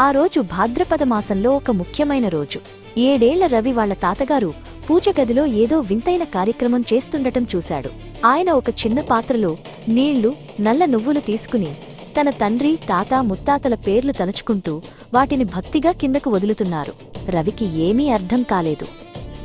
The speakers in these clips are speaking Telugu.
ఆ రోజు భాద్రపద మాసంలో ఒక ముఖ్యమైన రోజు. ఏడేళ్ళ రవి వాళ్ళ తాతగారు పూజగదిలో ఏదో వింతైన కార్యక్రమం చేస్తుండటం చూశాడు. ఆయన ఒక చిన్న పాత్రలో నీళ్ళు నల్ల నువ్వులు తీసుకుని తన తండ్రి తాత ముత్తాతల పేర్లు తలుచుకుంటూ వాటిని భక్తిగా కిందకు వదులుతున్నారు. రవికి ఏమీ అర్థం కాలేదు.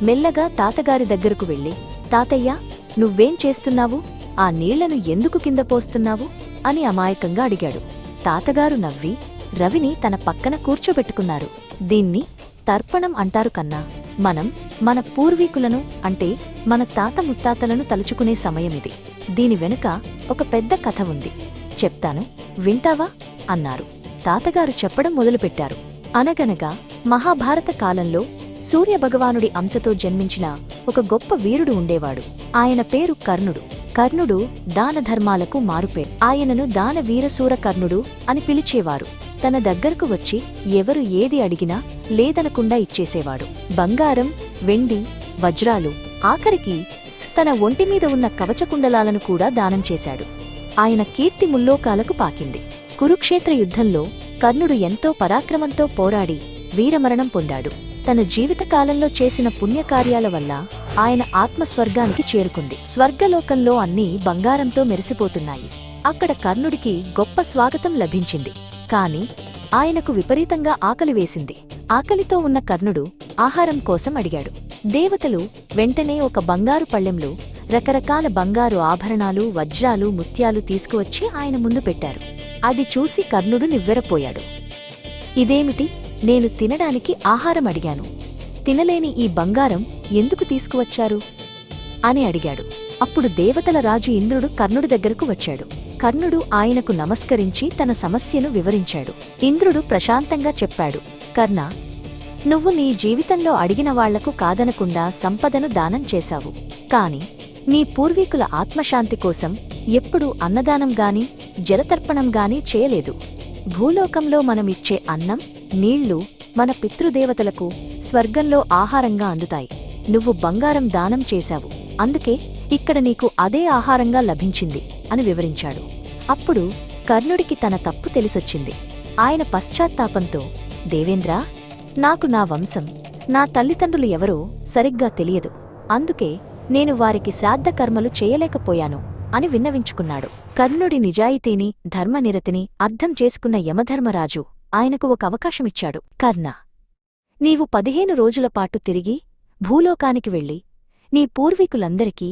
మెల్లగా తాతగారి దగ్గరకు వెళ్ళి తాతయ్య నువ్వేం చేస్తున్నావు? ఆ నీళ్ళను ఎందుకు కింద పోస్తున్నావు? అని అమాయకంగా అడిగాడు. తాతగారు నవ్వి రవిని తన పక్కన కూర్చోబెట్టుకున్నారు. దీన్ని తర్పణం అంటారు కన్నా మనం మన పూర్వీకులను అంటే మన తాత ముత్తాతలను తలుచుకునే సమయమిది. దీని వెనుక ఒక పెద్ద కథ ఉంది. చెప్తాను వింటావా? అన్నారు. తాతగారు చెప్పడం మొదలుపెట్టారు. అనగనగా మహాభారత కాలంలో సూర్యభగవానుడి అంశతో జన్మించిన ఒక గొప్ప వీరుడు ఉండేవాడు. ఆయన పేరు కర్ణుడు. కర్ణుడు దానధర్మాలకు మారుపేరు ఆయనను దాన వీరసూర కర్ణుడు అని పిలిచేవారు. తన దగ్గరకు వచ్చి ఎవరు ఏది అడిగినా లేదనకుండా ఇచ్చేసేవాడు. బంగారం వెండి వజ్రాలు ఆఖరికి తన ఒంటిమీద ఉన్న కవచకుండలాలను కూడా దానం చేశాడు. ఆయన కీర్తి ముల్లోకాలకు పాకింది. కురుక్షేత్ర యుద్ధంలో కర్ణుడు ఎంతో పరాక్రమంతో పోరాడి వీరమరణం పొందాడు. తన జీవితకాలంలో చేసిన పుణ్యకార్యాల వల్ల ఆయన ఆత్మ స్వర్గానికి చేరుకుంది. స్వర్గలోకంలో అన్నీ బంగారంతో మెరిసిపోతున్నాయి. అక్కడ కర్ణుడికి గొప్ప స్వాగతం లభించింది. కాని ఆయనకు విపరీతంగా ఆకలి వేసింది. ఆకలితో ఉన్న కర్ణుడు ఆహారం కోసం అడిగాడు. దేవతలు వెంటనే ఒక బంగారు పళ్ళెంలో రకరకాల బంగారు ఆభరణాలు వజ్రాలు ముత్యాలు తీసుకువచ్చి ఆయన ముందు పెట్టారు. అది చూసి కర్ణుడు నివ్వెరపోయాడు. ఇదేమిటి? నేను తినడానికి ఆహారం అడిగాను. తినలేని ఈ బంగారం ఎందుకు తీసుకువచ్చారు? అని అడిగాడు. అప్పుడు దేవతల రాజు ఇంద్రుడు కర్ణుడి దగ్గరకు వచ్చాడు. కర్ణుడు ఆయనకు నమస్కరించి తన సమస్యను వివరించాడు. ఇంద్రుడు ప్రశాంతంగా చెప్పాడు. కర్ణ నువ్వు నీ జీవితంలో అడిగిన వాళ్ళకు కాదనకుండా సంపదను దానం చేశావు. కాని నీ పూర్వీకుల ఆత్మశాంతి కోసం ఎప్పుడూ అన్నదానం గాని జలతర్పణం గాని చేయలేదు. భూలోకంలో మనమిచ్చే అన్నం నీళ్ళు మన పితృదేవతలకు స్వర్గంలో ఆహారంగా అందుతాయి. నువ్వు బంగారం దానం చేశావు. అందుకే ఇక్కడ నీకు అదే ఆహారంగా లభించింది అని వివరించాడు. అప్పుడు కర్ణుడికి తన తప్పు తెలిసొచ్చింది. ఆయన పశ్చాత్తాపంతో దేవేంద్రా నాకు నా వంశం నా తల్లిదండ్రులు ఎవరో సరిగ్గా తెలియదు. అందుకే నేను వారికి శ్రాద్ధకర్మలు చేయలేకపోయాను అని విన్నవించుకున్నాడు. కర్ణుడి నిజాయితీని ధర్మనిరతిని అర్థం చేసుకున్న యమధర్మరాజు ఆయనకు ఒక అవకాశమిచ్చాడు. కర్ణ నీవు పదిహేను రోజులపాటు తిరిగి భూలోకానికి వెళ్ళి నీ పూర్వీకులందరికీ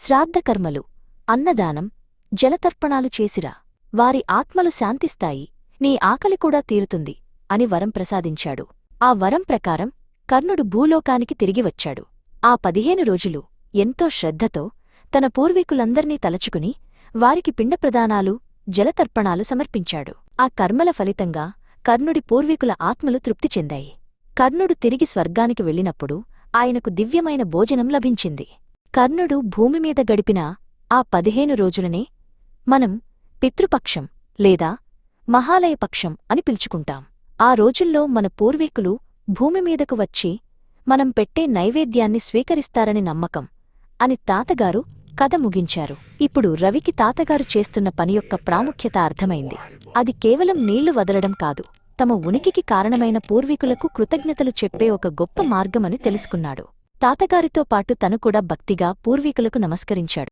శ్రాద్ధకర్మలు అన్నదానం జలతర్పణాలు చేసిరా. వారి ఆత్మలు శాంతిస్తాయి నీ ఆకలి కూడా తీరుతుంది అని వరం ప్రసాదించాడు. ఆ వరం ప్రకారం కర్ణుడు భూలోకానికి తిరిగి వచ్చాడు. ఆ పదిహేను రోజులు ఎంతో శ్రద్ధతో తన పూర్వీకులందర్నీ తలచుకుని వారికి పిండప్రదానాలు జలతర్పణాలు సమర్పించాడు. ఆ కర్మల ఫలితంగా కర్ణుడి పూర్వీకుల ఆత్మలు తృప్తి చెందాయి. కర్ణుడు తిరిగి స్వర్గానికి వెళ్ళినప్పుడు ఆయనకు దివ్యమైన భోజనం లభించింది. కర్ణుడు భూమిమీద గడిపిన ఆ పదిహేను రోజులనే మనం పితృపక్షం లేదా మహాలయపక్షం అని పిలుచుకుంటాం. ఆ రోజుల్లో మన పూర్వీకులు భూమిమీదకు వచ్చి మనం పెట్టే నైవేద్యాన్ని స్వీకరిస్తారని నమ్మకం అని తాతగారు కథ ముగించారు. ఇప్పుడు రవికి తాతగారు చేస్తున్న పని యొక్క ప్రాముఖ్యత అర్థమైంది. అది కేవలం నీళ్ళు వదలడం కాదు తమ ఉనికికి కారణమైన పూర్వీకులకు కృతజ్ఞతలు చెప్పే ఒక గొప్ప మార్గమని తెలుసుకున్నాడు. తాతగారితో పాటు తను కూడా భక్తిగా పూర్వీకులకు నమస్కరించాడు.